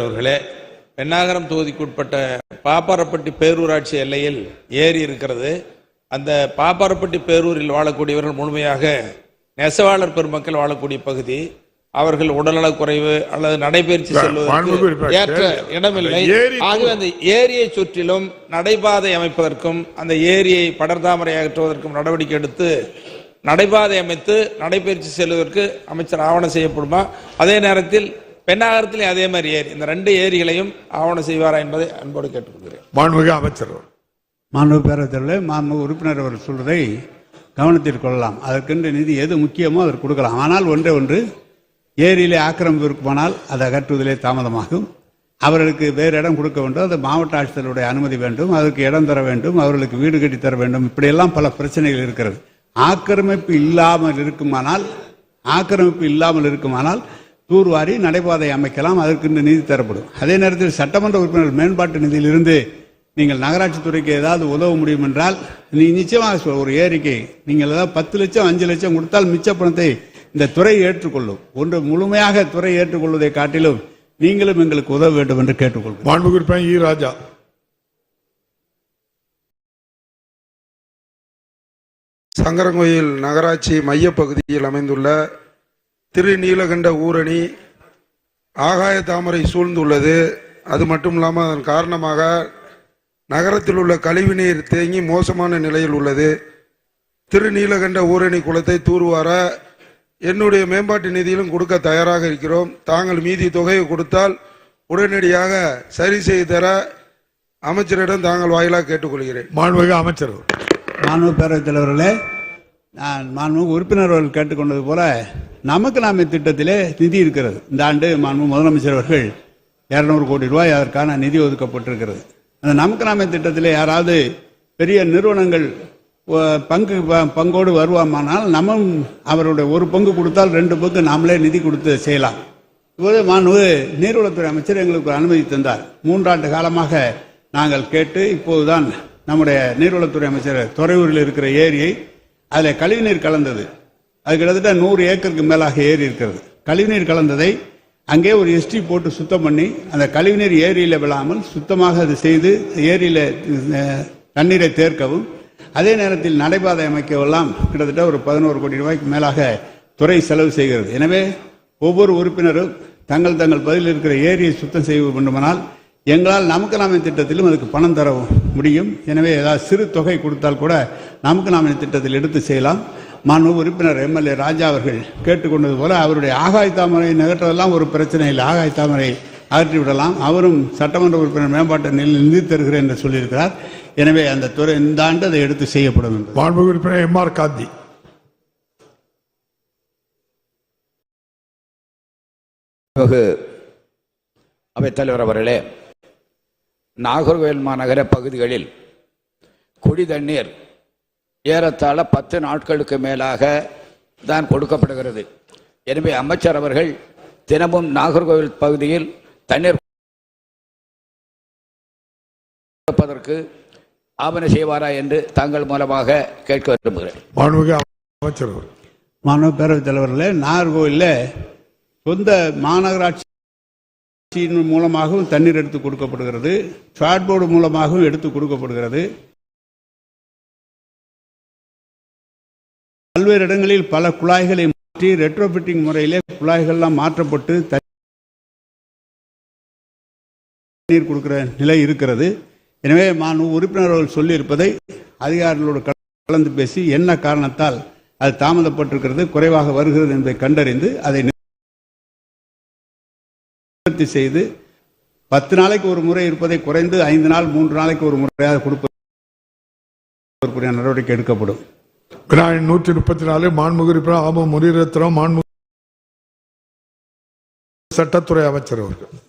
அவர்களே பெண்ணாகரம் தொகுதிக்குட்பட்ட பாப்பாரப்பட்டி பேரூராட்சி எல்லையில் ஏரி இருக்கிறது. அந்த பாப்பாரப்பட்டி பேரூரில் வாழக்கூடியவர்கள் முழுமையாக நெசவாளர் பெருமக்கள் வாழக்கூடிய பகுதி. அவர்கள் உடல்நலக் குறைவு அல்லது நடைபயிற்சி செல்வதற்கு ஏற்ற இடமில்லை. ஆகவே அந்த ஏரியை சுற்றிலும் நடைபாதை அமைப்பதற்கும் அந்த ஏரியை படர்தாமரை அகற்றுவதற்கும் நடவடிக்கை எடுத்து நடைபாதை அமைத்து நடைபயிற்சி செல்வதற்கு அமைச்சர் ஆவணம் செய்யப்படுமா? அதே நேரத்தில் பெண்ணாகரத்திலே அதே மாதிரி ஏரி இந்த ரெண்டு ஏரிகளையும் ஆவணம் செய்வாரா என்பதை அன்போடு கேட்டுக்கொள்கிறேன். மாண்புமிகு அமைச்சர் அவர்கள். மாண்பு பேரவைத்தலைவர் மாண்பு உறுப்பினர் அவர் சொல்வதை கவனத்தில் கொள்ளலாம். அதற்கென்று நிதி எது முக்கியமோ அதற்கு கொடுக்கலாம். ஆனால் ஒன்றே ஒன்று ஏரியிலே ஆக்கிரமிப்பு இருக்குமானால் அதை அகற்றுவதிலே தாமதமாகும். அவர்களுக்கு வேறு இடம் கொடுக்க வேண்டும். அது மாவட்ட ஆட்சித்தருடைய அனுமதி வேண்டும். அதற்கு இடம் தர வேண்டும். அவர்களுக்கு வீடு கட்டி தர வேண்டும். இப்படியெல்லாம் பல பிரச்சனைகள் இருக்கிறது. ஆக்கிரமிப்பு இல்லாமல் இருக்குமானால் ஆக்கிரமிப்பு இல்லாமல் இருக்குமானால் தூர்வாரி நடைபாதை அமைக்கலாம் அதற்கு இந்த நிதி தரப்படும். அதே நேரத்தில் சட்டமன்ற உறுப்பினர் மேம்பாட்டு நிதியிலிருந்து நீங்கள் நகராட்சி துறைக்கு ஏதாவது உதவ முடியும் என்றால் நீ நிச்சயமாக சொல் ஒரு ஏரிக்கை நீங்கள் ஏதாவது பத்து லட்சம் அஞ்சு லட்சம் கொடுத்தால் மிச்ச பணத்தை இந்த துறை ஏற்றுக்கொள்ளும். ஒன்று முழுமையாக துறை ஏற்றுக்கொள்வதை காட்டிலும் நீங்களும் எங்களுக்கு உதவ வேண்டும் என்று கேட்டுக்கொள்கிறேன் மாண்புமிகு உறுப்பினர் ஈ ராஜா. சங்கரங்கோயில் நகராட்சி மையப்பகுதியில் அமைந்துள்ள திருநீலகண்ட ஊரணி ஆகாய தாமரை சூழ்ந்துள்ளது. அது மட்டும் இல்லாமல் அதன் காரணமாக நகரத்தில் உள்ள கழிவுநீர் தேங்கி மோசமான நிலையில் உள்ளது. திருநீலகண்ட ஊரணி குளத்தை தூர்வார என்னுடைய மேம்பாட்டு நிதியிலும் கொடுக்க தயாராக இருக்கிறோம். தாங்கள் மீதி தொகையை கொடுத்தால் உடனடியாக சரி செய்து தர அமைச்சரிடம் தாங்கள் வாயிலாக கேட்டுக்கொள்கிறேன். மாண்புமிகு அமைச்சர். மாண்பு பேரவைத் தலைவர்களே நான் மாண்பு உறுப்பினர் அவர்கள் கேட்டுக்கொண்டது போல நமக்கு நாம திட்டத்திலே நிதி இருக்கிறது. இந்த ஆண்டு மாண்பு முதலமைச்சர் அவர்கள் இரநூறு கோடி ரூபாய் அதற்கான நிதி ஒதுக்கப்பட்டிருக்கிறது. அந்த நமக்கு நாம திட்டத்திலே யாராவது பெரிய நிறுவனங்கள் பங்கு ப- பங்கோடு வருவாமானால் நம்ம அவருடைய ஒரு பங்கு கொடுத்தால் ரெண்டு பங்கு நாமளே நிதி கொடுத்து செய்யலாம். இப்போது மாண்பு நீர்வளத்துறை அமைச்சர் எங்களுக்கு ஒரு அனுமதி தந்தார். மூன்றாண்டு காலமாக நாங்கள் கேட்டு இப்போதுதான் நம்முடைய நீர்வளத்துறை அமைச்சர் துறையூரில் இருக்கிற ஏரியை அதில் கழிவுநீர் கலந்தது. அது கிட்டத்தட்ட நூறு ஏக்கருக்கு மேலாக ஏரி இருக்கிறது. கழிவுநீர் கலந்ததை அங்கே ஒரு எஸ்டி போட்டு சுத்தம் பண்ணி அந்த கழிவுநீர் ஏரியில் விழாமல் சுத்தமாக அது செய்து ஏரியில் தண்ணீரை தேர்க்கவும் அதே நேரத்தில் நடைபாதை அமைக்கவெல்லாம் கிட்டத்தட்ட ஒரு பதினோரு கோடி ரூபாய்க்கு மேலாக துறை செலவு செய்கிறது. எனவே ஒவ்வொரு உறுப்பினரும் தங்கள் தங்கள் பதில் இருக்கிற ஏரியை சுத்தம் செய்ய வேண்டுமானால் எங்களால் நமக்கு நாமே திட்டத்திலும் அதுக்கு பணம் தர முடியும். எனவே ஏதாவது சிறு தொகை கொடுத்தால் கூட நமக்கு நாமே திட்டத்தில் எடுத்து செய்யலாம். மாண்பு உறுப்பினர் எம்எல்ஏ ராஜா அவர்கள் கேட்டுக்கொண்டது போல அவருடைய ஆகாய் தாமரை நகற்றதெல்லாம் ஒரு பிரச்சனை இல்லை. ஆகாய் தாமரை அகற்றி விடலாம். அவரும் சட்டமன்ற உறுப்பினர் மேம்பாட்டு நிலையில் நிதி தருகிறேன் என்று சொல்லியிருக்கிறார். எனவே அந்த துறை இந்த ஆண்டு அதை எடுத்து செய்யப்படும் என்று. மாண்புமிகு உறுப்பினர் எம் ஆர் காந்தி. அவைத்தலைவர் அவர்களே நாகர்கோவில் மாநகர பகுதிகளில் குடி தண்ணீர் ஏறத்தாழ பத்து நாட்களுக்கு மேலாக தான் கொடுக்கப்படுகிறது. எனவே அமைச்சர் அவர்கள் தினமும் நாகர்கோவில் பகுதியில் தண்ணீர் கொடுப்பதற்கு ஆவண செய்வாரா என்று தங்கள் மூலமாக கேட்க விரும்புகிறேன். மாண்புமிகு அமைச்சர் அவர்கள். மாணவ பேரவைத் தலைவர்களே நாகர்கோவிலில் சொந்த மாநகராட்சியின் மூலமாகவும் தண்ணீர் எடுத்து கொடுக்கப்படுகிறது. ஷார்ட் போர்டு மூலமாகவும் எடுத்து கொடுக்கப்படுகிறது. பல்வேறு இடங்களில் பல குழாய்களை மாற்றி ரெட்ரோஃபிட்டிங் முறையிலே குழாய்கள்லாம் மாற்றப்பட்டு தண்ணீர் கொடுக்கிற நிலை இருக்கிறது. எனவே மாண்பு உறுப்பினர் அவர்கள் சொல்லியிருப்பதை அதிகாரிகளோடு கலந்து பேசி என்ன காரணத்தால் அது தாமதப்பட்டிருக்கிறது குறைவாக வருகிறது என்பதை கண்டறிந்து அதை நிவர்த்தி செய்து பத்து நாளைக்கு ஒரு முறை இருப்பதை குறைந்து ஐந்து நாள் மூன்று நாளைக்கு ஒரு முறையாக கொடுப்பது நடவடிக்கை எடுக்கப்படும். வினாடி நூற்றி முப்பத்தி நாலு மாண்புமிகு உறுப்பினர் ஆம முனிரத்னம் மாண்பு சட்டத்துறை அமைச்சர் அவர்கள்.